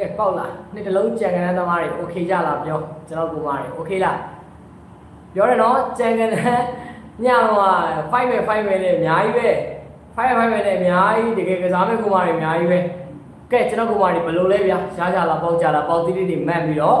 ကဲပေါက်လားနှစ်တလုံးကြံကန်သမားတွေโอเคကြလားပြောကျွန်တော်ကိုမာတွေโอเคလားပြောတယ်နော်ကြံကန်ညတော့5ပဲ5ပဲနဲ့အများကြီးပဲ5 5ပဲနဲ့အများကြီးတကယ်ကစားမဲ့ကိုမာတွေအများကြီးပဲကဲကျွန်တော်ကိုမာတွေဘယ်လိုလဲဗျာရှားကြလားပေါက်ကြလားပေါက်တိတိတွေမှတ်ပြီးတော့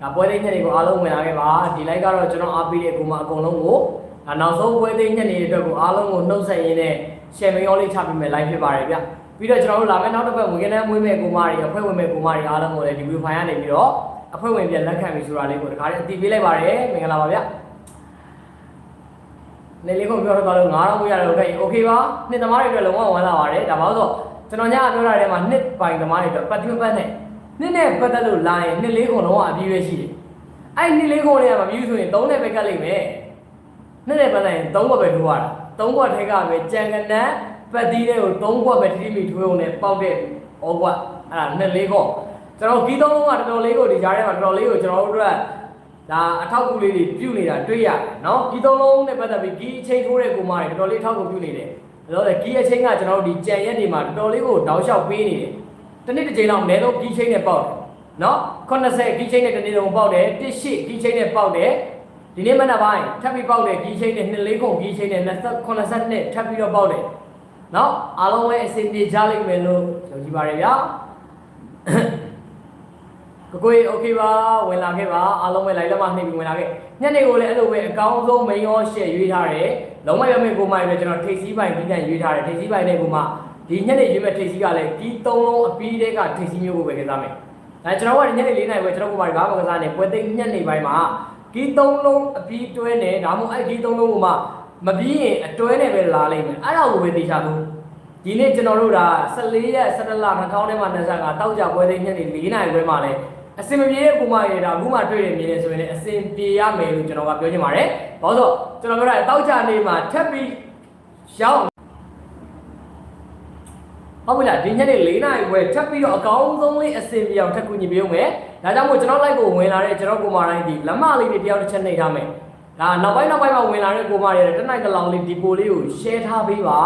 ဒါပွဲသိညက်တွေကိုအားလုံးဝင်လာခဲ့ပါဒီလိုက်ကတော့ကျွန်တော်အားပေးတဲ့ကိုမာအကုန်လုံးကိုဒါနောက်ဆုံးပွဲသိညက်တွေအတွက်ကိုအားလုံးကိုနှုတ်ဆက်ရင်းနဲ့ share မရောလေးချပေးမယ် live ဖြစ်ပါတယ်ဗျ ပြီးတော့ကျွန်တော်တို့လာမယ့်နောက်တစ်ပတ်ဝင်ကန်းမွေးမဲ့ကိုမာတွေအဖွဲ့ဝင်မဲ့ကိုမာတွေအားလုံးကိုလည်းဒီ view file ကနေပြီးတော့အဖွဲ့ဝင်ပြန်လက်ခံပြီဆိုတာလေးကိုတခါလေးအတည်ပြုလိုက်ပါတယ်မင်္ဂလာပါဗျနေလေးကိုပြောတော့တော့9000ကိုရတယ် okay okay ပါနှစ်သမားတွေအတွက်လုံးဝဝမ်းသာပါတယ်ဒါပါလို့ဆိုကျွန်တော်ညကပြောတာထဲမှာနှစ်ပိုင်သမားတွေအတွက်ပတ်တွပတ်နဲ့နှစ်နဲ့ပတ်သက်လို့လာရင်နှစ်လေးခုလုံးဝအပြည့်ပဲရှိတယ်အဲ့နှစ်လေးခုလေးကမပြီးဆိုရင်3နဲ့ပဲကတ်လိုက်မယ်နှစ်နဲ့ပတ်လိုက်ရင်3ဘက်ပဲထိုးရတာ3ဘက်ထဲကပဲကြံကနန်း ပတ်သီးတွေကို3ဘက်ပဲတိတိမိထွေးအောင်နဲ့ပေါက်တဲ့ဩကွက်အဲ့ဒါနှစ်လေးခုကျွန်တော်ကီးသုံးလုံးကတော်တော်လေးကိုဒီကြားထဲမှာတော်တော်လေးကိုကျွန်တော်တို့အတွက်ဒါအထောက်အကူလေးတွေပြုတ်နေတာတွေ့ရတယ်နော်ကီးသုံးလုံးနဲ့ပတ်သက်ပြီးကီးအချိန်ထိုးတဲ့ကိုမတွေတော်တော်လေးအထောက်အကူပြုတ်နေတယ်အဲ့တော့လေကီးအချိန်ကကျွန်တော်တို့ဒီကြံရက်တွေမှာတော်တော်လေးကိုတောက်လျှောက်ပေးနေတယ်တနေ့တစ်ချိန်လောက်အနည်းဆုံးကီးချိန်နဲ့ပေါက်တယ်နော်80ကီးချိန်နဲ့တစ်နေ့လုံးပေါက်တယ်18ကီးချိန်နဲ့ပေါက်တယ်ဒီနေ့မနက်ပိုင်းထပ်ပြီးပေါက်တယ်ကီးချိန်နဲ့24ခုကီးချိန်နဲ့82ထပ်ပြီးတော့ပေါက်တယ် နော်အားလုံးပဲအစီအပြေကြလိမ့်မယ်လို့ယုံကြည်ပါတယ်ဗျာ ကိုကိုโอเคပါဝင်လာခဲ့ပါအားလုံးပဲလိုက်လက်မနှိပ်ပြီးဝင်လာခဲ့ညနေကိုလည်းအဲ့လိုပဲအကောင်းဆုံးမိန်ရောရှယ်ရွေးထားတယ်လုံးဝရမယ့်ကိုမိုင်ပဲကျွန်တော်ထိတ်စီးပိုင်ပြီးပြန်ရွေးထားတယ်ထိတ်စီးပိုင်နဲ့ကိုမဒီညနေရွေးမဲ့ထိတ်စီးကလည်းဒီသုံးလုံးအပီးတဲ့ကထိတ်စီးမျိုးကိုပဲကစားမယ်အဲကျွန်တော်ကညနေ၄နာရီပဲကျွန်တော်ကိုမိုင်ဘာမှကစားနေပွဲသိညနေပိုင်းမှာဒီသုံးလုံးအပီးတွဲနေဒါမှမဟုတ်အဲ့ဒီသုံးလုံးကိုမှ မပြီးရင်အတွဲနဲ့ပဲလာလိမ့်မယ်အဲ့ဒါကိုပဲသိချလို့ဒီနေ့ကျွန်တော်တို့ဒါ14ရက်17လ2000ထဲမှာ25တောက်ကြပွဲသိညနေ4နာရီပွဲမှာလဲအစင်မပြေတဲ့ပုံမှန်ရတာအခုမှတွေ့ရမြင်နေဆိုရင်လည်းအစင်ပြေရမယ်လို့ကျွန်တော်ကပြောချင်ပါတယ်။ဘာလို့ဆိုတော့ကျွန်တော်ပြောတာတောက်ချနေမှာထပ်ပြီးရောက်ဟုတ်ပြီလားဒီညနေ၄နာရီခွဲထပ်ပြီးတော့အကောင်းဆုံးလေးအစင်ပြေအောင်ထပ်ကူညီပေးအောင်မယ်။ဒါကြောင့်မို့ကျွန်တော်လိုက်ကိုဝင်လာတဲ့ကျွန်တော်ကိုမာတိုင်းဒီလက်မလေးတွေတယောက်တစ်ချက်နှိပ်ထားမယ်။ ဒါနောက်ပိုင်းနောက်ပိုင်းမှာဝင်လာတဲ့ကိုမာတွေတက်နိုင်ကလောင်လေးဒီပိုလေးကို share ထားပေးပါ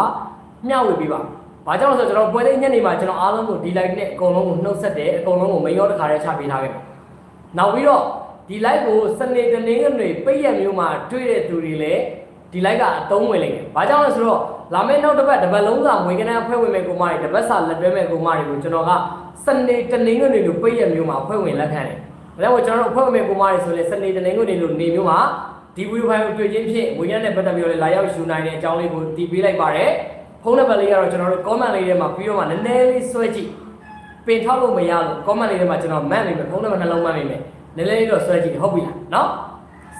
မျှဝေပေးပါ။ဘာကြောင့်လဲဆိုတော့ကျွန်တော်ပွဲလေးညနေမှာကျွန်တော်အားလုံးကိုဒီ live နဲ့အကုန်လုံးကိုနှုတ်ဆက်တယ်အကုန်လုံးကိုမိန်ရောတစ်ခါတည်းချပေးထားခဲ့တယ်။နောက်ပြီးတော့ဒီ live ကိုစနေတနင်္ဂနွေပိတ်ရက်မျိုးမှာတွေ့တဲ့သူတွေလည်းဒီ live ကအသုံးဝင်လိမ့်မယ်။ဘာကြောင့်လဲဆိုတော့လာမယ့်နောက်တစ်ပတ်တစ်ပတ်လုံးစာငွေကနန်းဖွဲ့ဝင်မဲ့ကိုမတွေတစ်ပတ်စာလက်တွဲမဲ့ကိုမတွေကိုကျွန်တော်ကစနေတနင်္ဂနွေလိုပိတ်ရက်မျိုးမှာဖွဲ့ဝင်လက်ခံတယ်။ဒါကြောင့်ကျွန်တော်တို့ဖွဲ့ဝင်မဲ့ကိုမတွေဆိုလည်းစနေတနင်္ဂနွေလိုနေမျိုးမှာ ဒီဗီဒီယိုဖိုင်ကိုတွေ့ချင်းဖြင့်ငွေကနန်းနဲ့ပတ်သက်ပြီးတော့လည်းလာရောက်ယူနိုင်တဲ့အကြောင်းလေးကိုတည်ပေးလိုက်ပါတယ်။ဖုန်းနံပါတ်လေးကတော့ကျွန်တော်တို့ comment လေးထဲမှာပြီးတော့မှနည်းနည်းလေးဆွဲကြည့်ပင်ထောက်လို့မရလို့ comment လေးထဲမှာကျွန်တော်မှတ်နေမယ်ဖုန်းနံပါတ်နှလုံးမှတ်နေမယ်နည်းနည်းလေးတော့ဆွဲကြည့်ဟုတ်ပြီလားနော်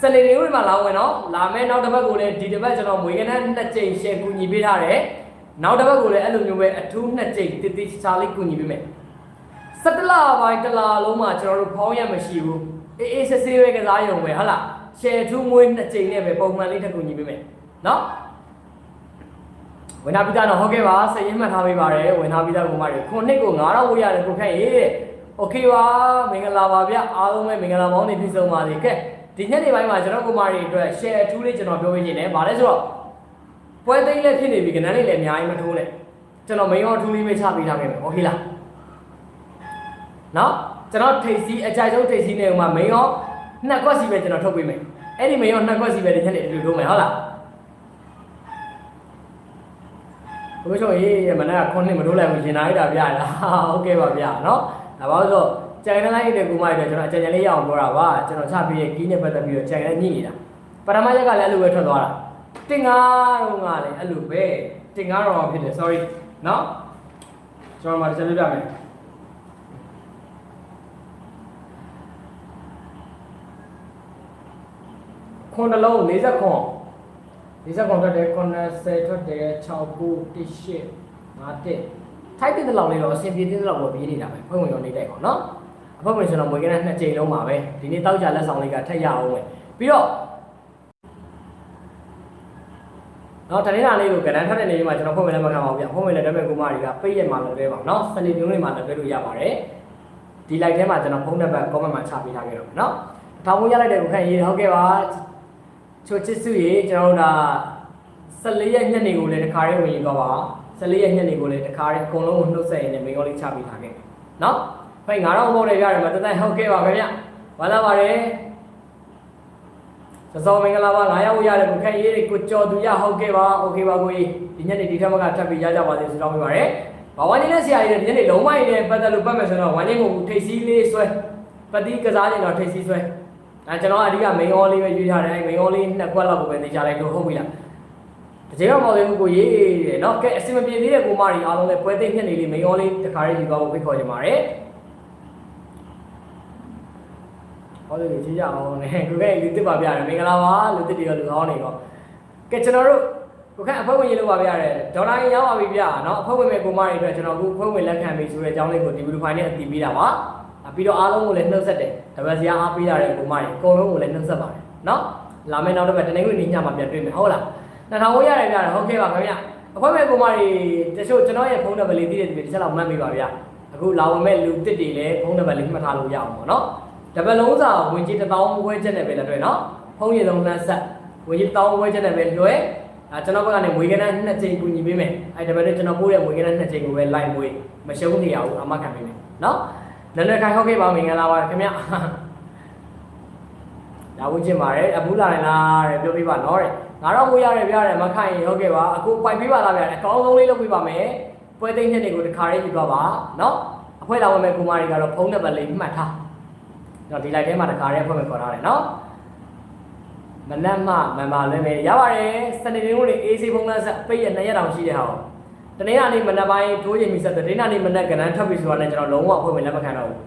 စနေနေ့တွေမှာလာဝင်တော့လာမယ်နောက်တစ်ပတ်ကိုလည်းဒီတစ်ပတ်ကျွန်တော်မွေးကနန်းနှစ်ကြိမ် share ကူညီပေးထားတယ်နောက်တစ်ပတ်ကိုလည်းအဲ့လိုမျိုးပဲအထူးနှစ်ကြိမ်တိတိကျကျလေးကူညီပေးမယ်စက်တလပိုင်းတစ်လာလုံးမှာကျွန်တော်တို့ဖောင်းရမရှိဘူးအေးအေးဆေးဆေးပဲကစားရုံပဲဟုတ်လား share ထူးမွေးနှစ်ကြိမ်နဲ့ပဲပုံမှန်လေးတစ်ကူညီပေးမယ်နော် ဝင်နာပိသားတော့ဟုတ်ကဲ့ပါစရင်မှတ်ထားပေးပါတယ်ဝင်နာပိသားကိုမတွေခုနှစ်ကို9000ဝေးရတယ်ကိုခက်ရေးတဲ့โอเคပါမင်္ဂလာပါဗျအားလုံးပဲမင်္ဂလာပေါင်းနေပြည့်စုံပါစေကဲဒီညနေပိုင်းမှာကျွန်တော်ကိုမတွေအတွက် share အထူးလေးကျွန်တော်ပြောပေးခြင်းနဲ့ဗာလဲဆိုတော့ပွဲသိမ်းလည်းဖြစ်နေပြီကနန်းလေးလည်းအများကြီးမထိုးနဲ့ကျွန်တော်မင်းရောအထူးလေးပဲချပေးထားခဲ့မယ်โอเคလားနော်ကျွန်တော်ထိတ်စီအကြိုက်ဆုံးထိတ်စီနေဥမှာမင်းရော နှစ်ခွက်စီပဲကျွန်တော်ထုတ်ပေးမယ်အဲ့ဒီမရောနှစ်ခွက်စီပဲဒီညနေဒီလိုလုပ်မယ်ဟုတ်လားဘုရားကျော်ရေးမနက်ကခွန်းနှစ်မတို့လိုက်ဘူးရှင်နာရတာဗျာလားဟုတ်ကဲ့ပါဗျာနော်ဒါပါလို့ဆိုကြံရလိုက်တဲ့ကူမတွေကျွန်တော်အကြံဉာဏ်လေးရအောင်ပြောတာပါကျွန်တော်ချပြရဲ့ကီးနဲ့ပတ်သက်ပြီးတော့ကြံရညှိနေတာပထမရက်ကလည်းအဲ့လိုပဲထွက်သွားတာတင်ကားတော့ကလည်းအဲ့လိုပဲတင်ကားတော့ဖြစ်တယ် sorry နော်ကျွန်တော်မှတစ်ချက်ပြပြမယ် ခွန်နှလုံး40ခွန်40ခွန်ထွက်တယ်80ထွက်တယ်69 18 51ထိုက်တဲ့လောက်လေးတော့အဆင်ပြေတဲ့လောက်ပေါ်ပြေးနေတာပဲဖွင့်ဝင်ရောနေတိုက်ပါနော်အဖွဲ့ဝင်ဆိုတော့မွေးကနဲ့နှစ်ကြိမ်လုံးပါပဲဒီနေ့တောက်ကြလက်ဆောင်လေးကထက်ရအောင်ပဲပြီးတော့နော်တနေ့လာလေးကိုကဏ္ဍထက်တဲ့နေရာမှာကျွန်တော်ဖွင့်ဝင်လည်းမခံပါဘူးဗျဖွင့်ဝင်လည်းဓာတ်မဲ့ကုမတွေကပိတ်ရက်မှာလည်းတွဲပါနော်စနေညနေမှာလည်းတွဲလို့ရပါတယ်ဒီ live ထဲမှာကျွန်တော်ဖုန်းနံပါတ် comment မှာချပေးထားခဲ့တော့နော်အထောင်ဝင်ရလိုက်တဲ့ကိုခန့်ရေးဟုတ်ကဲ့ပါ ချိုချစ်စုရေကျွန်တော်တို့ဒါ14ရက်ညနေကိုလည်းတစ်ခါလေးဝင်သွားပါ 14ရက်ညနေကိုလည်းတခါတည်းအကုန်လုံးကိုနှုတ်ဆက်ရင်းနဲ့မိန်းကလေးချပေးထားခဲ့နော်ဖိတ်9000ဘုတ်တွေပြရတယ်မတတိုင်းဟုတ်ကဲ့ပါခင်ဗျဝါသာပါတယ်သစောမင်္ဂလာပါ9ရောက်ရတဲ့ကိုခန့်ရေးတွေကိုကြော်သူရဟုတ်ကဲ့ပါโอเคပါကိုကြီးဒီညနေဒီထက်မကထပ်ပြီးရကြပါစေဆုတောင်းပေးပါရစေဘာဝနေနဲ့ဆရာကြီးတွေဒီညနေလုံးဝရင်ပတ်သက်လို့ပတ်မယ်ဆိုတော့ဝမ်းနေကိုထိတ်စီးလေးဆွဲပတိကစားနေတော့ထိတ်စီးဆွဲ ဒါကျွန်တော်အဓိက main all လေးပဲရွေးထားတယ်အဲ main all လေးနှစ်ခွက်လောက်ကိုပဲနေချလိုက်တော့ဟုတ်ပြီလားတကယ်တော့မဟုတ်ဘူးကိုရေးတယ်နော်ကဲအစမပြေသေးတဲ့ကိုမကြီးအားလုံးလည်းပွဲသိမ့်နှစ်နေလေး main all လေးတစ်ခါလေးယူသွားဖို့ဖိတ်ခေါ်ချင်ပါတယ်ဟောဒီကြည့်ကြအောင်နဲ့ကိုကဲလူတစ်ပါပြတယ်မင်္ဂလာပါလူတစ်တွေရောလူကောင်းတွေရောကဲကျွန်တော်တို့ကိုကဲအဖွဲ့ဝင်ရေးလို့ပါပြတယ်ဒေါ်လာရင်ရောက်ပါပြီဗျာနော်အဖွဲ့ဝင်မဲ့ကိုမတွေအတွက်ကျွန်တော်အခုအဖွဲ့ဝင်လက်ခံပြီဆိုတဲ့အကြောင်းလေးကိုဒီဗီဒီယိုဖိုင်နဲ့အတည်ပြတာပါ ပြီးတော့အားလုံးကိုလည်းနှုတ်ဆက်တယ်ဓမ္မစရာအားပေးရတဲ့အကုန်မတွေအကုန်လုံးကိုလည်းနှုတ်ဆက်ပါတယ်နော်လာမယ့်နောက်တစ်ပတ်တနင်္ဂနွေနေ့ညမှာပြန်တွေ့မယ်ဟုတ်လားနှစ်ထောင်ဝရတယ်ဗျာဟုတ်ကဲ့ပါခင်ဗျာအဖွဲ့မဲ့ကိုမတွေတချို့ကျွန်တော်ရဲ့ဖုန်းနံပါတ်လေးသိတဲ့သူတွေတစ်ချက်လောက်မှတ်မိပါဗျာအခုလာဝင်မဲ့လူတစ်တွေလည်းဖုန်းနံပါတ်လေးမှတ်ထားလို့ရအောင်ပေါ့နော်တပတ်လုံးစာဝင်ကြီးတစ်ပေါင်းခွဲချက်နဲ့ပဲလက်တွေ့နော်ဖုန်းရည်ဆုံးလမ်းဆက်ဝင်ကြီးတစ်ပေါင်းခွဲချက်နဲ့ပဲလွယ်အဲကျွန်တော်ဘက်ကနေမွေးကနန်းနှစ်ချိန်ကူညီပေးမယ်အဲဒါပဲကျွန်တော်ပို့တဲ့မွေးကနန်းနှစ်ချိန်ကိုပဲ live မွေးမရှုံးနေရဘူးအမှတ်ခံပေးမယ်နော် နည်းနည်းခိုင်ဟုတ်ခဲ့ပါမင်္ဂလာပါခင်ဗျလာဝင်ချင်ပါတယ်အဘူးလာနေလားတဲ့ပြောပြပါနော်တဲ့ငါတော့ငွေရတယ်ပြရတယ်မခိုင်ဟုတ်ခဲ့ပါအခုပိုက်ပေးပါလားဗျာအကောင်းဆုံးလေးလုပ်ပေးပါမယ်ပွဲသိမ်းချက်တွေကိုတခါလေးယူသွားပါနော်အဖွဲလာဝင်မဲ့ကူမတွေကတော့ဖုန်းနံပါတ်လေးမှတ်ထားတော့ဒီ live ထဲမှာတခါတည်းဖွင့်မယ်ခေါ်ထားတယ်နော်မနက်မှမန်ပါလဲမယ်ရပါတယ်စနေနေ့ကိုလေ AC ပုံလန်းဆက်ပိတ်ရ2ရက်တောင်ရှိတဲ့ဟာကို တနေ့ကနေမနက်ပိုင်းထိုးချိန်ပြီးဆက်တဲ့နေ့ကနေမနက်ကဏ္ဍထပ်ပြီးဆိုတာနဲ့ကျွန်တော်လုံးဝဖွင့်မယ်လက်မခံတော့ဘူး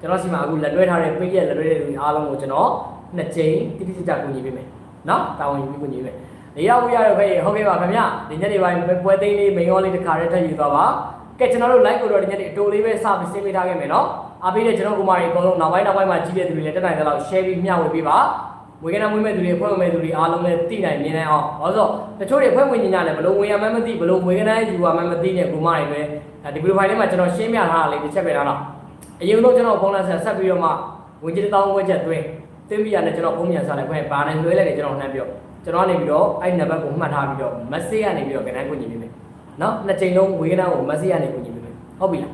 ကျွန်တော်စီမှာအခုလက်တွဲထားတဲ့ပိတ်ရလက်တွဲတဲ့လူအားလုံးကိုကျွန်တော်နှစ်ကြိမ်တိတိကျကျကူညီပေးမယ်နော်တာဝန်ယူပြီးကူညီပေးမယ်နေရာဝရရခဲ့ဟုတ်ကဲ့ပါခင်ဗျဒီညနေပိုင်းပွဲသိမ်းလေးမိန်ရောလေးတစ်ခါတည်းထပ်ယူသွားပါကဲကျွန်တော်တို့ live ကိုတော့ဒီညနေအတိုးလေးပဲစပြီးဆင်းပေးထားခဲ့မယ်နော်အားပေးတဲ့ကျွန်တော်ကုမာတွေအကုန်လုံးနောက်ပိုင်းနောက်ပိုင်းမှာကြီးတဲ့သူတွေလည်းတက်နိုင်တဲ့လောက် share ပြီးမျှဝေပေးပါ ဝေကနာမွေးမဲ့သူတွေဖွဲ့မဲ့သူတွေအားလုံးလည်းသိနိုင်မြင်နိုင်အောင်ဟောဆိုတချို့တွေဖွဲ့ဝင်ညညာလည်းဘလို့ဝင်ရမှန်းမသိဘလို့ဝေကနာယူရမှန်းမသိတဲ့ကုမာတွေပဲဒီဗီဒီယိုဖိုင်ထဲမှာကျွန်တော်ရှင်းပြထားတာလေးတစ်ချက်ပဲတော့အရင်ဆုံးကျွန်တော်ဖုန်းလမ်းဆက်ဆက်ပြီးတော့မှဝင်ကြီးတစ်တောင်းဝက်ချက်သွင်းသွင်းပြီးရတယ်ကျွန်တော်ဖုန်းမြန်စားလိုက်ခွင့်ဘာနဲ့လွှဲလိုက်တယ်ကျွန်တော်နှမ်းပြောကျွန်တော်နေပြီးတော့အဲ့နံပါတ်ကိုမှတ်ထားပြီးတော့ message ကနေပြီးတော့ကဏ္ဍကိုညီပေးမယ်နော်နှစ်ချိန်လုံးဝေကနာကို message ကနေကိုညီပေးမယ်ဟုတ်ပြီလား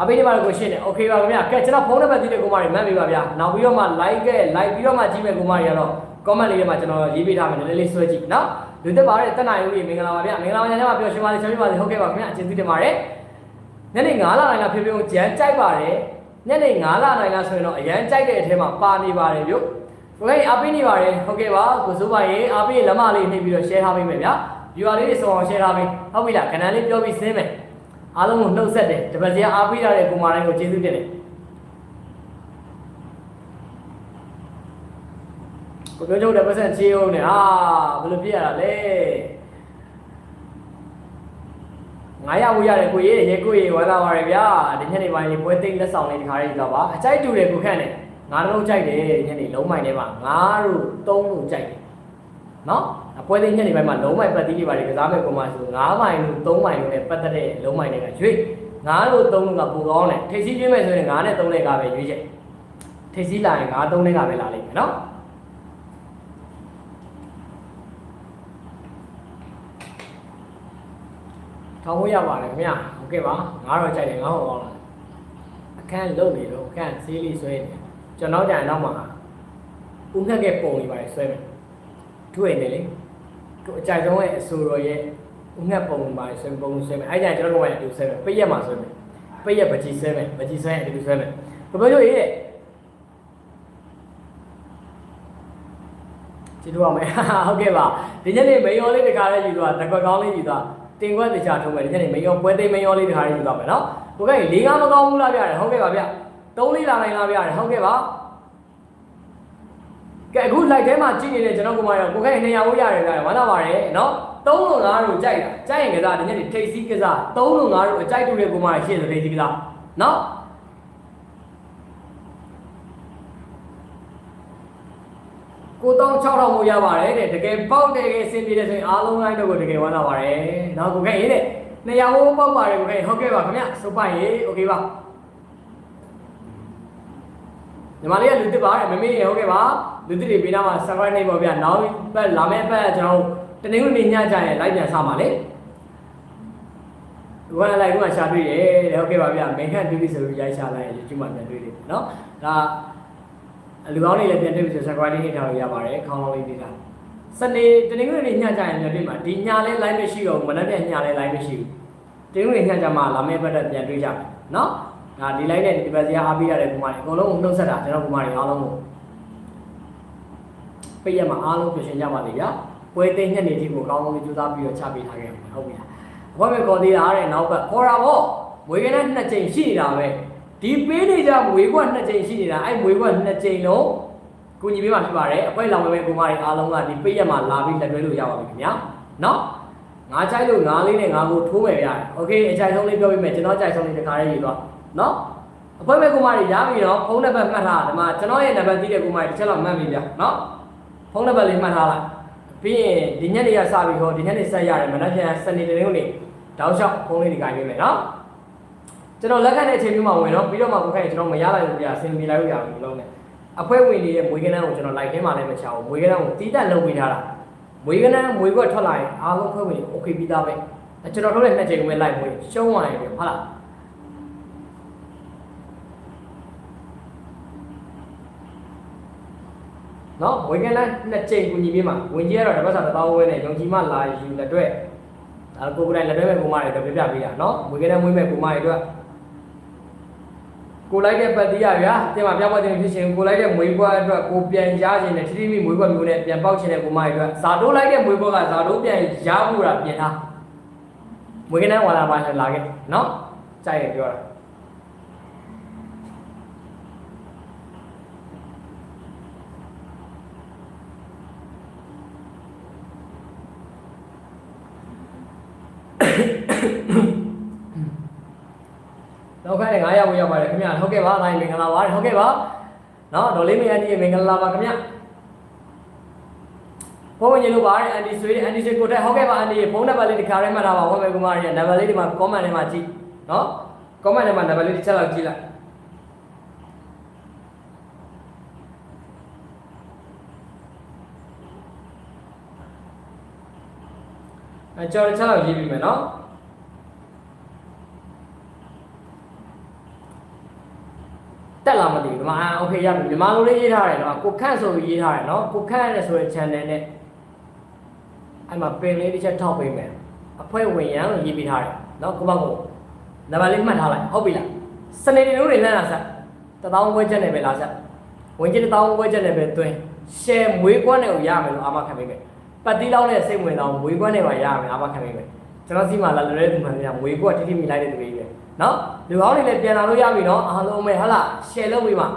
အပိနေပါလို့ကိုရှင်းတယ်โอเคပါခင်ဗျာကဲကျွန်တော်ဖုန်းနံပါတ်သိတဲ့ကိုမတွေမှတ်ပေးပါဗျာနောက်ပြီးတော့မှ like က like ပြီးတော့မှကြည့်မဲ့ကိုမတွေကတော့ comment လေးထဲမှာကျွန်တော်ရေးပေးထားမယ်နည်းနည်းလေးဆွဲကြည့်နော်လူသက်ပါတဲ့တက်နိုင်ဦးကြီးမင်္ဂလာပါဗျာမင်္ဂလာပါညညမှာပျော်ရွှင်ပါစေချမ်းမြေ့ပါစေဟုတ်ကဲ့ပါခင်ဗျာအချင်းသိတင်ပါတယ်ညနေ9လနိုင်လားဖြည်းဖြည်းကြမ်းကြိုက်ပါတယ်ညနေ9လနိုင်လားဆိုရင်တော့အရန်ကြိုက်တဲ့အထဲမှာပါနေပါတယ်ဗျို့ကိုယ်ကအပိနေပါတယ်ဟုတ်ကဲ့ပါကိုစိုးပါရေအပိလက်မလေးနှိပ်ပြီးတော့ share ထားပေးမယ်ဗျာ viewer လေးတွေစုံအောင် share ထားပေးဟုတ်ပြီလားခဏလေးပြောပြီးစင်းမယ် အားလုံးကိုနှုတ်ဆက်တယ်တပတ်စီအားပေးရတဲ့ကိုမာတိုင်းကိုကျေးဇူးတင်တယ်ကိုပြောချုပ်တဲ့ပတ်စံချေးအောင်နဲ့ဟာဘယ်လိုပြရတာလဲငါရဝရတဲ့ကိုရေးရေကိုရေးဝမ်းသာပါရဗျာဒီညနေပိုင်းလေးပွဲသိမ်းလက်ဆောင်လေးဒီခါလေးကြောက်ပါအကြိုက်တူတယ်ကိုခန့်တယ်ငါတို့ကြိုက်တယ်ဒီညနေလုံးမိုင်ထဲမှာငါတို့သုံးလို့ကြိုက်တယ်နော် အပွဲသိမ်းညနေပိုင်းမှာလုံးမိုင်ပတ်တိလေးပါလေကစားမဲ့ပုံမှန်ဆို9မိုင်လို့3မိုင်လို့နဲ့ပတ်သက်တဲ့လုံးမိုင်တွေကရွေ့9လို့3လို့ကပူကောင်းတယ်ထိပ်စီးပြင်းမဲ့ဆိုရင်9နဲ့3နဲ့ကပဲရွေ့ချက်ထိပ်စီးလာရင်9 3နဲ့ကပဲလာလိမ့်မယ်နော်ထောင်ဖို့ရပါတယ်ခင်ဗျာဟုတ်ကဲ့ပါငါတော့ကြိုက်တယ်ငါဟောကောင်းလာအခန်းလုံနေတော့အခန်းဆေးလေးဆွဲနေကျွန်တော်ကြရင်တော့မှာဦးငှက်ကပုံလေးပါဆွဲမယ်တွေ့နေလေသူ အကြိုက်ဆုံးရဲ့အဆိုတော်ရဲ့ဦးငှက်ပုံပါဆွဲပုံဆွဲမယ်အဲ့ကြကျွန်တော်တို့ကအတူဆွဲမယ်ပိတ်ရက်မှာဆွဲမယ်ပိတ်ရက်ပကြီးဆွဲမယ်ပကြီးဆွဲရင်အတူဆွဲမယ်ဘယ်လိုလုပ်ရေးကြည့်တော့မယ်ဟုတ်ကဲ့ပါဒီညနေမေယောလေးတခါလေးယူသွားတကွက်ကောင်းလေးယူသွားတင်ခွက်တခြားထုံးမယ်ဒီညနေမေယောပွဲသိမ်းမေယောလေးတခါလေးယူသွားမယ်နော်ကိုကလေးကားမကောင်းဘူးလားဗျရတယ်ဟုတ်ကဲ့ပါဗျသုံးလေးလာနိုင်လားဗျရတယ်ဟုတ်ကဲ့ပါ ကဲအခု live ထဲမှာကြည့်နေတဲ့ကျွန်တော်ကမှရောကိုခိုင်နေရာဦးရတယ်ဗျဝမ်းသာပါတယ်နော်3လို့5လို့ကြိုက်တာကြိုက်ရင်ကစားဒီညနေထိတ်စီးကစား3လို့5လို့အကြိုက်တူတဲ့ကိုမှရှေ့စထိတ်စီးကစားနော်ကိုတောင်း6000ကိုရပါတယ်တဲ့တကယ်ပေါက်တယ်တကယ်အဆင်ပြေတယ်ဆိုရင်အားလုံးလိုက်တော့ကိုတကယ်ဝမ်းသာပါတယ်နော်ကိုခိုင်ရေးတဲ့နေရာဦးပေါက်ပါတယ်ကိုခိုင်ဟုတ်ကဲ့ပါခင်ဗျစုပ်ပိုင်ရေးโอเคပါညီမလေးကလူတစ်ပါတယ်မမေးရဟုတ်ကဲ့ပါ လူတစ်တွေပေးတာမှာ surprise နေပေါ့ဗျာနောက်ပတ်လာမယ့်ပတ်ကျွန်တော်တနင်္ဂနွေနေ့ညကျရင်လိုက်ပြန်စမှာလေဒီကလိုက်ခုမှရှာတွေ့တယ်တဲ့ဟုတ်ကဲ့ပါဗျမင်ခန့်တွေ့ပြီဆိုပြီးရိုက်ရှာလိုက်ရင် YouTube မှာပြန်တွေ့တယ်နော်ဒါလူကောင်းတွေလည်းပြန်တွေ့ပြီဆို subscribe လေးနှိပ်ထားလို့ရပါတယ်ခေါင်းလုံးလေးပေးတာစနေတနင်္ဂနွေနေ့ညကြရင်ပြန်တွေ့မှာဒီညလဲ live မရှိတော့ဘူးမနက်ဖြန်ညလဲ live မရှိဘူးတနင်္ဂနွေညကြမှာလာမယ့်ဘက်တက်ပြန်တွေ့ကြမယ်နော်ဒါဒီ live နဲ့ဒီပတ်စရာအားပေးရတဲ့ပုံမှန်အကုန်လုံးနှုတ်ဆက်တာကျွန်တော်ပုံမှန်တွေအားလုံးကို ပြည့်ရမှာအားလုံးပြင်ဆင်ကြပါလိမ့်ဗျာပွဲသိညက်နေတိကိုကောင်းကောင်းလေးကြိုးစားပြီးတော့ချပေးထားခဲ့မှာဟုတ်ပြီလားဘွားပဲခေါ်သေးတာတဲ့နောက်ဘက်ခေါ်တာပေါ့မွေးကနဲ့နှစ်ချိန်ရှိနေတာပဲဒီပေးနေကြမွေးကွက်နှစ်ချိန်ရှိနေတာအဲ့မွေးကွက်နှစ်ချိန်လုံးကိုညီပေးမှဖြစ်ပါတယ်အဖွဲလောင်ပဲကိုမတွေအားလုံးကဒီပိတ်ရက်မှာလာပြီးလက်တွဲလို့ရပါပြီခင်ဗျာနော်ငါကြိုက်လို့ငါလေးနဲ့ငါကိုထိုးမယ်ဗျာโอเคအကြိုက်ဆုံးလေးပြောပြမယ်ကျွန်တော်ကြိုက်ဆုံးလေးတစ်ခါလေးရေးသွားနော်အဖွဲမဲ့ကိုမတွေရပြီနော်ဖုန်းနံပါတ်မှတ်ထားဒီမှာကျွန်တော်ရဲ့နံပါတ်သိတဲ့ကိုမတွေတစ်ချက်လောက်မှတ်ပြီဗျာနော်ဖု ုန်းနံပါတ်လေးမှတ်ထားလိုက်ပြီးရင်ဒီညနေရစပြီးဟောဒီညနေဆက်ရတယ်မနက်ဖြန်စနေတနေ့နေ့တောက်လျှောက်ဖုန်းလေးဒီကိုင်းပေးမယ်နော်ကျွန်တော်လက်ခံတဲ့အချိန်မျိုးမှာဝင်တော့ပြီးတော့မှကိုခိုင်ကျွန်တော်မရလိုက်ဘူးပြအဆင်ပြေလိုက်လို့ရဘူးလုံးနဲ့အဖွဲဝင်နေတဲ့မွေးကနန်းကိုကျွန်တော်လိုက်ထဲမှာလည်းမချအောင်မွေးကနန်းကိုတီးတက်လုပ်ပေးထားတာမွေးကနန်းမွေးကွက်ထွက်လာရင်အားလုံးဖွဲ့ဝင် okay ပြီးသားပဲကျွန်တော်တို့လည်းနှစ်ချိန်ဝင်လိုက်မွေးရှုံးသွားရင်ပြဟုတ်လား နော်ဝေကနန်းနှစ်ချိန်ကူညီပေးမှာဝင်ကြီးကတော့တစ်ပတ်စာတစ်သောင်းဝဲနဲ့ယုံကြည်မှလာယူလက်တွေ့ဒါကိုကိုယ်တိုင်လက်တွဲမဲ့ကိုမတွေတော့ပြပြပေးတာနော်ဝေကနန်းမွေးမဲ့ကိုမတွေအတွက်ကိုလိုက်တဲ့ပတ်တိရဗျာတင်မှာပြောင်းပွားခြင်းဖြစ်ရှင်ကိုလိုက်တဲ့မွေးဘွားအတွက်ကိုပြန်ရခြင်းနဲ့ထိထိမိမွေးဘွားမျိုးနဲ့ပြန်ပေါက်ခြင်းနဲ့ကိုမတွေအတွက်ဇာတိုးလိုက်တဲ့မွေးဘွားကဇာတိုးပြန်ရမှုတာပြင်ထားမွေးကနန်းဝါလာပါလာခဲ့နော်ကြိုက်ရပြောတာ နောက်ခါနဲ့9ရောက်ရောက်ပါတယ်ခင်ဗျာဟုတ်ကဲ့ပါနိုင်မင်္ဂလာပါဟုတ်ကဲ့ပါနော်ဒေါ်လေးမင်းအန်ဒီမင်္ဂလာပါခင်ဗျာဘုန်းကြီးတို့ပါတဲ့အန်ဒီဆွေးအန်ဒီဆွေးကိုတက်ဟုတ်ကဲ့ပါအန်ဒီဖုန်းနံပါတ်လေးဒီခါရဲမှတ်ထားပါဝမ်းမေကုမာရဲ့နံပါတ်လေးဒီမှာ comment ထဲမှာကြည့်နော် comment ထဲမှာနံပါတ်လေးတစ်ချက်လောက်ကြည့်လိုက်အဲကြော်တစ်ချက်လောက်ရေးပြီးမယ်နော် တက်လာမသိဘူးဒီမှာအိုကေရပြီမြန်မာလိုလေးရေးထားတယ်နော်ကိုခန့်ဆိုပြီးရေးထားတယ်နော်ကိုခန့်ရဆိုတဲ့ channel နဲ့အဲ့မှာပင်လေးတစ်ချက်ထောက်ပေးမယ်အဖွဲဝင်ရန်လို့ရေးပြီးထားတယ်နော်ကိုပေါ့ကိုနံပါတ်လေးမှတ်ထားလိုက်ဟုတ်ပြီလားစနေနေ့လို့တွေလမ်းလာဆက်1000ခွဲချက်နဲ့ပဲလာဆက်ဝင်ကြီး1000ခွဲချက်နဲ့ပဲတွင်း share မွေးကွမ်းနဲ့ကိုရမယ်လို့အာမခံပေးမယ်ပတ်တိလောက်နဲ့စိတ်ဝင်တော့မွေးကွမ်းနဲ့ပါရမယ်အာမခံပေးမယ်ကျွန်တော်စီမှာလာလွယ်တဲ့သူမှန်များမွေးကွမ်းတိတိမိလိုက်တဲ့သူတွေပဲနော် လူကောင်းတွေလည်းပြန်လာလို့ရပြီနော်အားလုံးပဲဟုတ်လား share လုပ်ပြီးပါ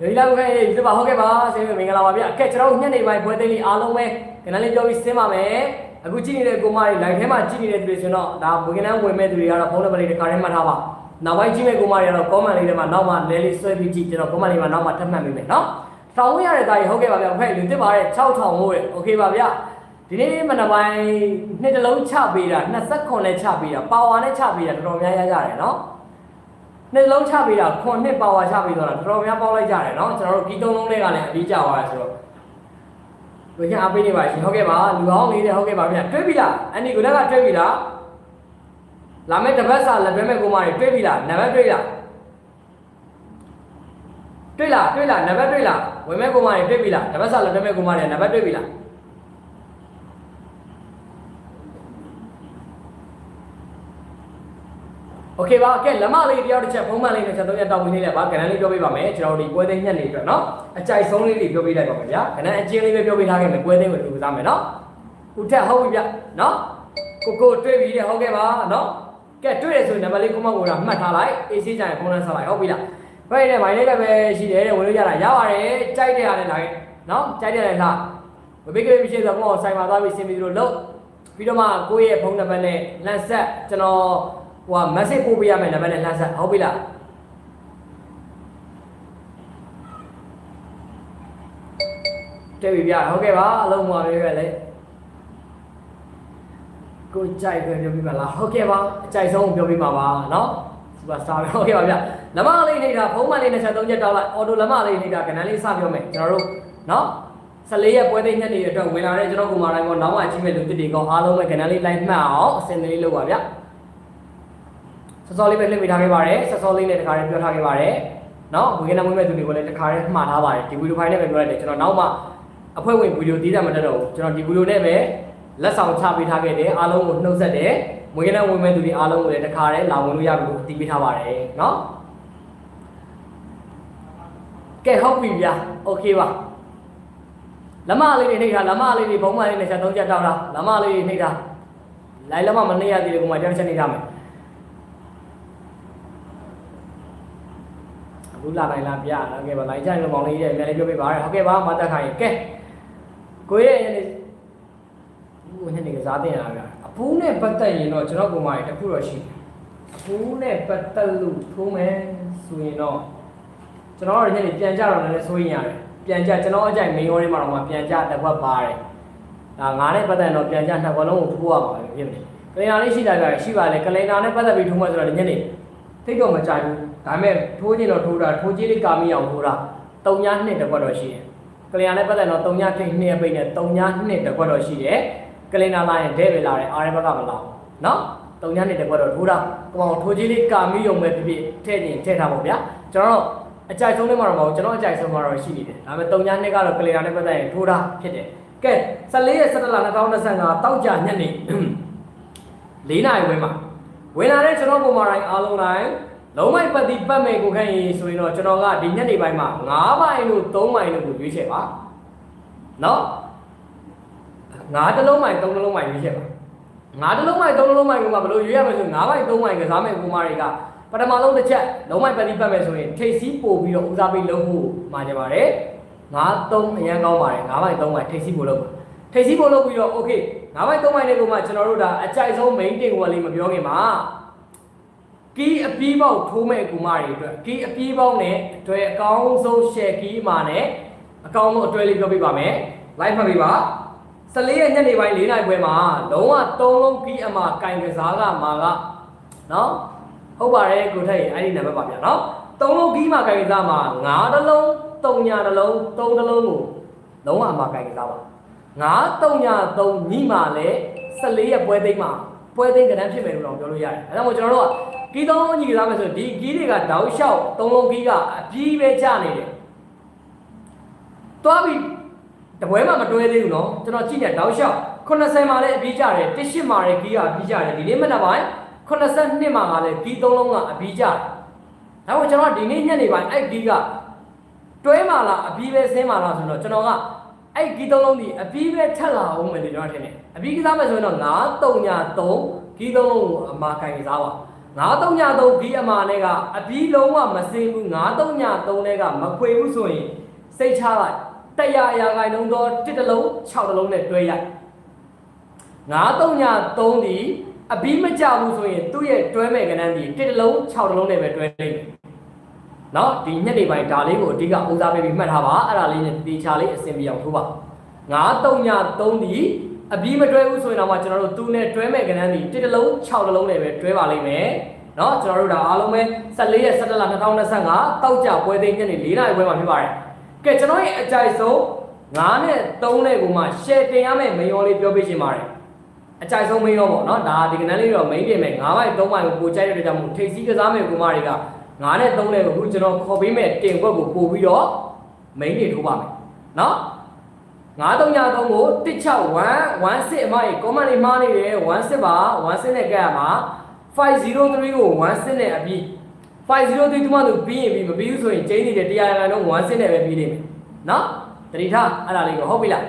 ဒီလောက်ခဲ့ဒီပါဟုတ်ကဲ့ပါဆင်းမင်္ဂလာပါဗျ။ကဲကျွန်တော်ညနေပိုင်းပွဲသိမ်းလေးအားလုံးပဲကနန်းလေးပြောပြီးဆင်းပါမယ်။အခုကြည့်နေတဲ့ကိုမတွေ live ထဲမှာကြည့်နေတဲ့သူတွေဆိုတော့ဒါဝင်ကနန်းဝင်မဲ့သူတွေကတော့ဖုန်းနံပါတ်လေးတစ်ခါတည်းမှတ်ထားပါ။နောက်ပိုင်းကြည့်မဲ့ကိုမတွေကတော့ comment လေးထဲမှာနောက်မှလဲလေးဆွဲပြီးကြည့်ကျွန်တော် comment လေးမှာနောက်မှထပ်မှတ်ပေးမယ်နော်။တောင်းရတဲ့ဒါကြီးဟုတ်ကဲ့ပါဗျ။ဟုတ်ကဲ့လူတစ်ပါတဲ့6000ဟုတ်ရဲ့။ Okay ပါဗျ။ဒီနေ့မနက်ပိုင်းနှစ်တလုံးချပေးတာ29လဲချပေးတာပါဝါနဲ့ချပေးတာတော်တော်များများရတယ်နော်။ နှစ်လုံးချပေးတာခွန်နှစ်ပါဝါချပေးတော့တာတော်တော်များပေါက်လိုက်ကြတယ်เนาะကျွန်တော်တို့ဒီသုံးလုံးလေးကလည်းအပြီးကြသွားတယ်ဆိုတော့ဝေချအားပေးနေပါရှင်ဟုတ်ကဲ့ပါလူအောင်လေးတဲ့ဟုတ်ကဲ့ပါဗျတွေးပြီလားအန်ဒီကိုလည်းကတွေးပြီလားလာမယ့်တစ်ပတ်စာလက်တွဲမဲ့ကိုမတွေတွေးပြီလားနံပါတ်တွေးလားတွေးလားတွေးလားနံပါတ်တွေးလားဝင်မဲ့ကိုမတွေတွေးပြီလားတစ်ပတ်စာလက်တွဲမဲ့ကိုမတွေနံပါတ်တွေးပြီလား โอเคပါကဲလက်မလေးတယောက်တစ်ချက်ဖုံးမလေးနဲ့ချက်သုံးရက်တောင်းဝင်နေလဲပါကဏ္ဍလေးပြောပြပါမယ်ကျွန်တော်ဒီပွဲသိမ်းညက်လေးအတွက်เนาะအကြိုက်ဆုံးလေးတွေပြောပြလိုက်ပါမယ်ဗျာကဏ္ဍအချင်းလေးပဲပြောပြထားခဲ့မယ်ပွဲသိမ်းကိုတူစားမယ်เนาะဦးထက်ဟုတ်ပြီဗျเนาะကိုကိုတွေ့ပြီတဲ့ဟုတ်ကဲ့ပါเนาะကဲတွေ့ရဆိုနံပါတ်လေးကိုမကိုတာမှတ်ထားလိုက်အေးစေးကြရင်ဖုန်းလန်းဆက်လိုက်ဟုတ်ပြီလားဘယ်နဲ့မိုင်းလေးလည်းပဲရှိတယ်တဲ့ဝင်လို့ရတာရပါတယ်ကြိုက်တဲ့အားနဲ့လာခဲ့เนาะကြိုက်တဲ့လည်းလာမဘေးကလေးမရှိဆိုတော့ဆိုင်မှာသွားပြီးစင်ပြီးလို့လို့ပြီးတော့မှကိုယ့်ရဲ့ဖုန်းနံပါတ်နဲ့လန့်ဆက်ကျွန်တော် ဟိုက message ပို့ပေးရမယ်နံပါတ်နဲ့လှမ်းဆက်ဟုတ်ပြီလားတဲ့ပြီပြဟုတ်ကဲ့ပါအလုံးမပါပဲလေကိုကြိုက်ပဲပြောပြပါလားဟုတ်ကဲ့ပါအကြိုက်ဆုံးပြောပြပါပါနော်စူပါစတာပဲဟုတ်ကဲ့ပါဗျလမလေးနေတာဖုံးမလေးနဲ့73ချက်တောက်လိုက်အော်တိုလမလေးနေတာကဏ္ဍလေးစပြောမယ်ကျွန်တော်တို့နော်14ရက်ပွဲသိမ်းညက်တွေအတွက်ဝင်လာတဲ့ကျွန်တော်ကုမာတိုင်းပေါ်နောက်မှအကြည့်မဲ့လူသစ်တွေကောအားလုံးပဲကဏ္ဍလေးလိုက်မှတ်အောင်အစင်လေးလုပ်ပါဗျ စောစောလေးပဲလှည့်ပေးထားခဲ့ပါတယ်စောစောလေးနဲ့တခါလေးပြောထားခဲ့ပါတယ်နော်ဝေကနာမွေးမဲ့သူတွေကိုလည်းတခါလေးမှားထားပါတယ်ဒီဗီဒီယိုဖိုင်နဲ့ပဲပြောလိုက်တယ်ကျွန်တော်နောက်မှအဖွဲ့ဝင်ဗီဒီယိုတည်တယ်မတက်တော့ဘူးကျွန်တော်ဒီဗီဒီယိုနဲ့ပဲလက်ဆောင်ချပေးထားခဲ့တယ်အားလုံးကိုနှုတ်ဆက်တယ်ဝေကနာမွေးမဲ့သူတွေအားလုံးကိုလည်းတခါလေးလာဝင်လို့ရပြီလို့အတည်ပြုထားပါတယ်နော်ကဲဟုတ်ပြီဗျာโอเคပါလမလေးတွေနှိပ်ထားလမလေးတွေဘုံမလေးနဲ့ချက်သုံးချက်တောက်တာလမလေးတွေနှိပ်ထားလိုက်လမမနှိပ်ရသေးတယ်ကိုမှတရားချက်နှိပ်ထားမယ် အခုလာနိုင်လားပြဟုတ်ကဲ့ပါလိုက်ကြရင်မောင်လေးရဲ့အများလေးပြောပြပါရဟုတ်ကဲ့ပါမတက်ခိုင်ကဲကိုရဲ့ညနေဘူးညနေကစားတင်ရတာဗျအဖူးနဲ့ပတ်သက်ရင်တော့ကျွန်တော်ပုံမှန်တခုတော့ရှိအဖူးနဲ့ပတ်သက်လို့ထိုးမယ်ဆိုရင်တော့ကျွန်တော်တို့ညနေပြန်ကြတော့လည်းစိုးရင်ရတယ်ပြန်ကြကျွန်တော်အကြိုက်မင်းရောလေးမှာတော့မှပြန်ကြတစ်ခွက်ပါတယ်ဒါငါနဲ့ပတ်သက်ရင်တော့ပြန်ကြနှစ်ခွက်လုံးကိုထိုးရမှာပဲဖြစ်မယ်ကလင်နာလေးရှိတာကြရှိပါလေကလင်နာနဲ့ပတ်သက်ပြီးထိုးမှဆိုတော့ညနေ သိတော့မကြိုက်ဘူးဒါပေမဲ့ထိုးခြင်းတော့ထိုးတာထိုးကြီးလေးကာမိအောင်ထိုးတာတုံညာနှစ်တစ်ခွက်တော့ရှိတယ်ကလင်ယာနဲ့ပတ်သက်တော့တုံညာထိတ်နှစ်ပိတ်နဲ့တုံညာနှစ်တစ်ခွက်တော့ရှိတယ်ကလင်နာလာရင်ဒဲပဲလာတယ်အာရဘကမလာဘူးနော်တုံညာနှစ်တစ်ခွက်တော့ထိုးတာကောင်းထိုးကြီးလေးကာမိအောင်ပဲဖြစ်ဖြစ်ထည့်ခြင်းထည့်ထားပါဗျာကျွန်တော်တို့အကြိုက်ဆုံးလေးမှာတော့မဟုတ်ကျွန်တော်အကြိုက်ဆုံးမှာတော့ရှိနေတယ်ဒါပေမဲ့တုံညာနှစ်ကတော့ကလင်ယာနဲ့ပတ်သက်ရင်ထိုးတာဖြစ်တယ်ကဲ14ရက်17လ2025တောက်ကြညနေ၄နာရီဝဲမှာ ဝင်လာတဲ့ကျွန်တော်ပုံမှန်တိုင်းအားလုံးတိုင်းလုံးမိုက်ပတ်တိပတ်မယ်ကိုခန့်ရင်ဆိုရင်တော့ကျွန်တော်ကဒီညနေပိုင်းမှာ9ပိုင်းလို့3ပိုင်းလို့ကိုရွေးချယ်ပါနော်9တလုံးပိုင်း3တလုံးပိုင်းရွေးချယ်ပါ9တလုံးပိုင်း3တလုံးပိုင်းကဘယ်လိုရွေးရမလဲဆို9ပိုင်း3ပိုင်းကစားမယ်ကိုမတွေကပထမဆုံးတစ်ချက်လုံးမိုက်ပတ်တိပတ်မယ်ဆိုရင်ထိတ်စီးပို့ပြီးတော့ဦးစားပေးလုပ်ဖို့မှာကြပါတယ်9 3အရန်ကောင်းပါတယ်9ပိုင်း3ပိုင်းထိတ်စီးပို့လုပ်ပါထိတ်စီးပို့လုပ်ပြီးတော့ okay 9ပိုင်း3ပိုင်းလေးကိုမှကျွန်တော်တို့ဒါအကြိုက်ဆုံး main တင်ကိုလေးမပြောခင်မှာကီးအပြီးပေါက်ထိုးမဲ့ကူမတွေအတွက်ကီးအပြီးပေါက်နဲ့အတွဲအကောင်းဆုံး share ကီးမှာနဲ့အကောင်းဆုံးအတွဲလေးပြောပြပါမယ် live မှတ်ပြပါ14ရက်ညနေပိုင်း4နာရီပွဲမှာလုံးဝ3လုံးကီးအမှာကင်ကစားကမှာကနော်ဟုတ်ပါတယ်ကိုထက်ရင်အဲ့ဒီနံပါတ်ပါဗျာနော်3လုံးကီးမှာကင်ကစားမှာ9တလုံး3ညာတလုံး3တလုံးကိုလုံးဝအမှာကင်ကစားပါ ငါ3ည3ညမှာလဲ14ရက်ပွဲသိမ်းမှာပွဲသိမ်းကဏ္ဍဖြစ်မယ်လို့တော့ပြောလို့ရတယ်အဲဒါမို့ကျွန်တော်တို့ကကီးသုံးလုံးညီကစားမယ်ဆိုရင်ဒီကီးတွေကတောက်လျှောက်သုံးလုံးကီးကအပြီးပဲကျနေတယ်တွားပြီးတပွဲမှမတွဲသေးဘူးနော်ကျွန်တော်ကြည့်နေတောက်လျှောက်80မှာလည်းအပြီးကျတယ်18မှာလည်းကီးကအပြီးကျတယ်ဒီနေ့မနက်ပိုင်း82မှာကလည်းကီးသုံးလုံးကအပြီးကျတယ်ဒါမို့ကျွန်တော်ကဒီနေ့ညနေပိုင်းအဲ့ကီးကတွဲမှာလားအပြီးပဲဆင်းမှာလားဆိုတော့ကျွန်တော်က အဲ့ဂီသုံးလုံးဒီအပြီးပဲထက်လာအောင်မယ်လို့ကျွန်တော်ထင်တယ်အပြီးကစားမယ်ဆိုရင်တော့9 3ည3ဂီသုံးလုံးကိုအမာကင်စားပါ9 3ည3ဂီအမာနဲ့ကအပြီးလုံးဝမစင်းဘူး9 3ည3နဲ့ကမခွေဘူးဆိုရင်စိတ်ချလိုက်တရားရာခိုင်နှုန်းတော့တစ်တလုံး6တလုံးနဲ့တွဲရိုက်9 3ည3ဒီအပြီးမကြဘူးဆိုရင်သူ့ရဲ့တွဲမဲ့ကဏ္ဍဒီတစ်တလုံး6တလုံးနဲ့ပဲတွဲလိမ့်မယ် เนาะဒီညက်နေပိုင်းဒါလေးကိုအဓိကဦးစားပေးပြီးမှတ်ထားပါအဲ့ဒါလေးနဲ့တေချာလေးအဆင်ပြေအောင်ထိုးပါ9 3ည3ဒီအပြီးမတွဲဘူးဆိုရင်တော့မှကျွန်တော်တို့သူနဲ့တွဲမဲ့ကဏ္ဍဒီတစ်တလုံး6တလုံးနဲ့ပဲတွဲပါလိမ့်မယ်เนาะကျွန်တော်တို့ဒါအားလုံးပဲ14ရက်17လ2025တောက်ကြပွဲသိမ်းညနေ4နာရီပွဲမှာဖြစ်ပါတယ်ကဲကျွန်တော်ရဲ့အကြိုက်ဆုံး9နဲ့3နဲ့ကိုမှ share တင်ရမယ့်မယောလေးပြောပြချင်ပါတယ်အကြိုက်ဆုံးမင်းရောပေါ့နော်ဒါဒီကနန်းလေးတော့ main ပြင်မယ်9ဘိုက်3ဘိုက်ကိုပိုကြိုက်တဲ့အတွက်ကြောင့်မို့ထိပ်စီးကစားမယ့်ကူမတွေက ငါနဲ့သုံးလဲကိုကျွန်တော်ခေါ်ပေးမဲ့တင်ဘွက်ကိုပို့ပြီးတော့ main တွေထိုးပါမယ်နော်933ကို161 16အမရေ comment လေးမှားနေတယ်16ပါ16နဲ့ကပ်ရမှာ503ကို16နဲ့အပြီး503ဒီမှာသူပြီးရင်ပြီးမပြီးဘူးဆိုရင်ကျိန်းနေတယ်တရားရံလုံး16နဲ့ပဲပြီးနေမယ်နော်တတိထအဲ့ဒါလေးကိုဟုတ်ပြီလား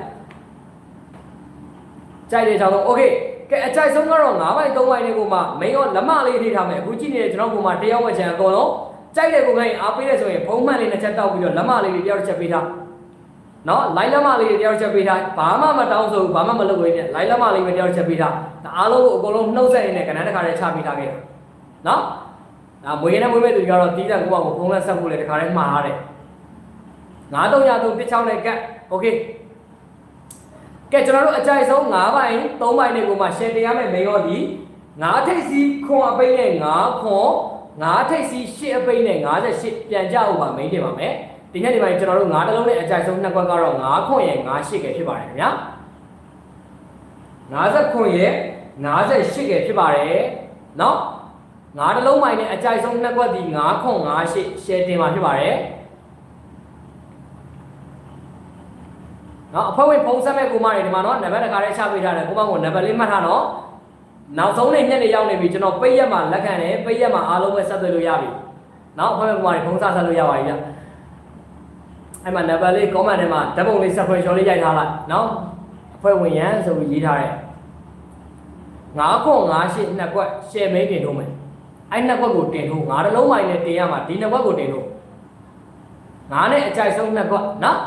ကြိုက်တယ်ကြောင်တော့ okay ကဲအကြိုက်ဆုံးကတော့9ဘိုင်3ဘိုင်တွေကိုမှမင်းရောလက်မလေးထိထားမယ်အခုကြည့်နေတဲ့ကျွန်တော်ပုံမှာတယောက်ဝက်ချန်အကုန်လုံးကြိုက်တဲ့ပုံကိုင်းအားပေးတဲ့ဆိုရင်ဖုံးမှန်လေးတစ်ချက်တောက်ပြီးတော့လက်မလေးတွေတယောက်တစ်ချက်ပေးထားနော်လိုင်းလက်မလေးတွေတယောက်တစ်ချက်ပေးထားဘာမှမတောင်းဆိုဘူးဘာမှမလုပ်ဘူးနဲ့လိုင်းလက်မလေးပဲတယောက်တစ်ချက်ပေးထားဒါအားလုံးကိုအကုန်လုံးနှုတ်ဆက်နေတဲ့ကဏ္ဍတစ်ခါတည်းချပေးထားခဲ့တာနော်ဒါမွေးရတဲ့မွေးမဲ့သူကတော့တီးတဲ့ကိုယ့်ဘာကိုဖုံးလက်ဆက်ဖို့လေတစ်ခါတည်းမှားထားတယ်9303 16နဲ့ကတ်โอเค ကဲကျွန်တော်တို့အကြိုက်ဆုံး9ပိုင်း3ပိုင်းတွေကိုမှ share တင်ရမယ်မေရောဒီ9ထိပ်စီးခွန်အပိတ်နဲ့9ခွန်9ထိပ်စီး8အပိတ်နဲ့58ပြန်ကြအောင်ပါမိန်တင်ပါမယ်ဒီနေ့ဒီပိုင်းကျွန်တော်တို့9တလုံးနဲ့အကြိုက်ဆုံးနှစ်ခွက်ကတော့9ခွန်ရဲ့98ကဖြစ်ပါတယ်ခင်ဗျာ90ခွန်ရဲ့98ကဖြစ်ပါတယ်เนาะ ငါးတစ်လုံးမိုင်နဲ့အကြိုက်ဆုံးနှစ်ကွက်ဒီ9ခွန်9ရှစ်ရှယ်တင်မှာဖြစ်ပါတယ် နော်အဖွဲ့ဝင်ဖုံးဆက်မဲ့ကိုမတွေဒီမှာနော်နံပါတ်တစ်ခါလေးချပေးထားတယ်ကိုမကိုနံပါတ်လေးမှတ်ထားနော်နောက်ဆုံးနေ့ညနေရောက်နေပြီကျွန်တော်ပိတ်ရက်မှာလက်ခံတယ်ပိတ်ရက်မှာအားလုံးပဲဆက်သွယ်လို့ရပြီနော်အဖွဲ့ဝင်ကိုမတွေဖုံးဆက်ဆက်လို့ရပါပြီဗျအဲ့မှာနံပါတ်လေး comment ထဲမှာဓာတ်ပုံလေးဆက်ဖွယ်ချော်လေးရိုက်ထားလိုက်နော်အဖွဲ့ဝင်ရန်ဆိုပြီးရေးထားတယ်9ခွန်9ရှစ်နှစ်ကွက်ရှယ်မိန်တင်ထုတ်မယ်အဲ့နှစ်ကွက်ကိုတင်ထုတ်ငါတစ်လုံးမိုင်နဲ့တင်ရမှာဒီနှစ်ကွက်ကိုတင်ထုတ်ငါနဲ့အကြိုက်ဆုံးနှစ်ကွက်နော်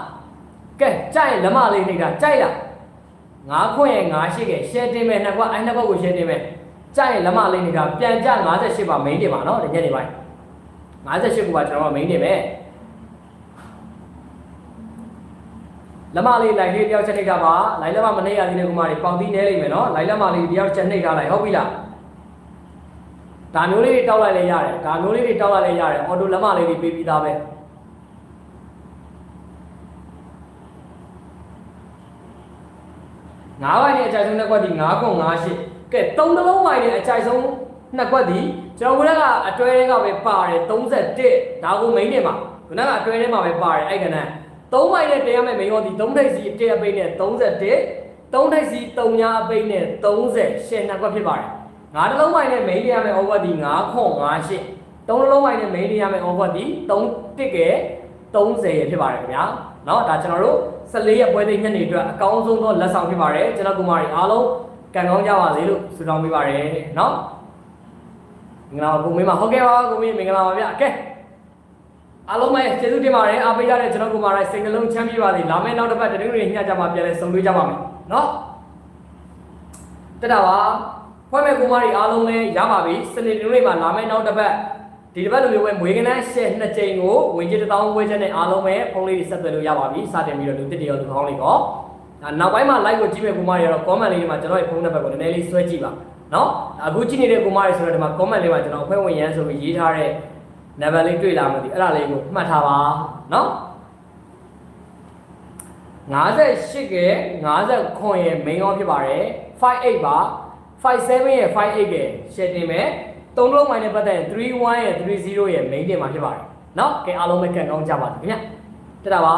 ကဲကြိုက်ရင်လက်မလေးနှိပ်တာကြိုက်လားငါးခွင့်ရဲ့ငါးရှိခဲ့ရှယ်တင်မယ်နှစ်ခွက်အဲ့နှစ်ခွက်ကိုရှယ်တင်မယ်ကြိုက်ရင်လက်မလေးနှိပ်တာပြန်ကြ58ပါမိန်းတင်ပါနော်ဒီညနေပိုင်း58ကိုပါကျွန်တော်ကမိန်းတင်မယ်လက်မလေးလိုက်လေးတယောက်ချက်နှိပ်တာပါလိုက်လက်မမနှိပ်ရသေးတဲ့ကုမာတွေပေါင်သီးနဲလိမ့်မယ်နော်လိုက်လက်မလေးတယောက်ချက်နှိပ်ထားလိုက်ဟုတ်ပြီလားဒါမျိုးလေးတွေတောက်လိုက်လဲရတယ်ဒါမျိုးလေးတွေတောက်လိုက်လဲရတယ်အော်တိုလက်မလေးတွေပေးပြီးသားပဲ ငါးပိုင်းနဲ့အကြိုက်ဆုံးနှစ်ကွက်ဒီ9ခွန်9ရှစ်ကဲသုံးနှလုံးပိုင်းနဲ့အကြိုက်ဆုံးနှစ်ကွက်ဒီကျွန်တော်ကအတွဲတွေကပဲပါတယ်31ဒါကိုမိန်းနေမှာခုနကအတွဲထဲမှာပဲပါတယ်အဲ့ကနန်းသုံးပိုင်းနဲ့တင်ရမယ်မိန်းရောဒီ3ထိပ်စီ1အပိတ်နဲ့31 3ထိပ်စီ3ညာအပိတ်နဲ့30ရှယ်နှစ်ကွက်ဖြစ်ပါတယ်ငါးနှလုံးပိုင်းနဲ့မိန်းတင်ရမယ် over ဒီ9ခွန်9ရှစ်သုံးနှလုံးပိုင်းနဲ့မိန်းတင်ရမယ် over ဒီ3တစ်ကဲ30ရဖြစ်ပါတယ်ခင်ဗျာ เนาะဒါကျွန်တော်တို့14ရက်ပွဲသိညနေအတွက်အကောင်းဆုံးသောလက်ဆောင်ဖြစ်ပါတယ်ကျွန်တော်ကုမာရီအားလုံးကံကောင်းကြပါစေလို့ဆုတောင်းပေးပါတယ်เนาะမင်္ဂလာပါကိုမင်းမဟုတ်ကဲ့ပါကိုမင်းမင်္ဂလာပါဗျကဲအားလုံးပဲကျေးဇူးတင်ပါတယ်အားပေးကြတဲ့ကျွန်တော်ကုမာရီစိတ်နှလုံးချမ်းမြေ့ပါစေလာမယ့်နောက်တစ်ပတ်တရင်တွေညကြမှာပြန်လဲဆုံတွေ့ကြပါမယ်เนาะတက်တာပါဖွဲ့မဲ့ကုမာရီအားလုံးလည်းရပါပြီစနေနေ့မှာလာမယ့်နောက်တစ်ပတ် ဒီတစ်ပတ်လိုမျိုးပဲမွေးကနန်းရှယ်နှစ်ကြိမ်ကိုဝင်ကြီးတစ်တောင်းဝဲချက်နဲ့အားလုံးပဲဖုန်းလေးတွေဆက်သွယ်လို့ရပါပြီစတင်ပြီးတော့လူတစ်တရောလူကောင်းလေးကောဒါနောက်ပိုင်းမှာ live ကိုကြည့်မဲ့ပုံမှန်တွေကတော့ comment လေးတွေမှာကျွန်တော်ရဲ့ဖုန်းနံပါတ်ကိုနည်းနည်းလေးဆွဲကြည့်ပါနော်အခုကြည့်နေတဲ့ပုံမှန်တွေဆိုတော့ဒီမှာ comment လေးမှာကျွန်တော်ဖွဲ့ဝင်ရန်ဆိုပြီးရေးထားတဲ့ level လေးတွေ့လာမှဒီအဲ့ဒါလေးကိုမှတ်ထားပါနော်58ကဲ50ခွန်ရဲ့ main ရောဖြစ်ပါတယ်58ပါ57ရဲ့58ကဲ share တင်မယ် သုံးလုံးမိုင်းနဲ့ပတ်သက်ရင်31ရဲ့30ရဲ့ main တင်မှာဖြစ်ပါတယ်เนาะကဲအားလုံးပဲကံကောင်းကြပါစေခင်ဗျတက်တာပါ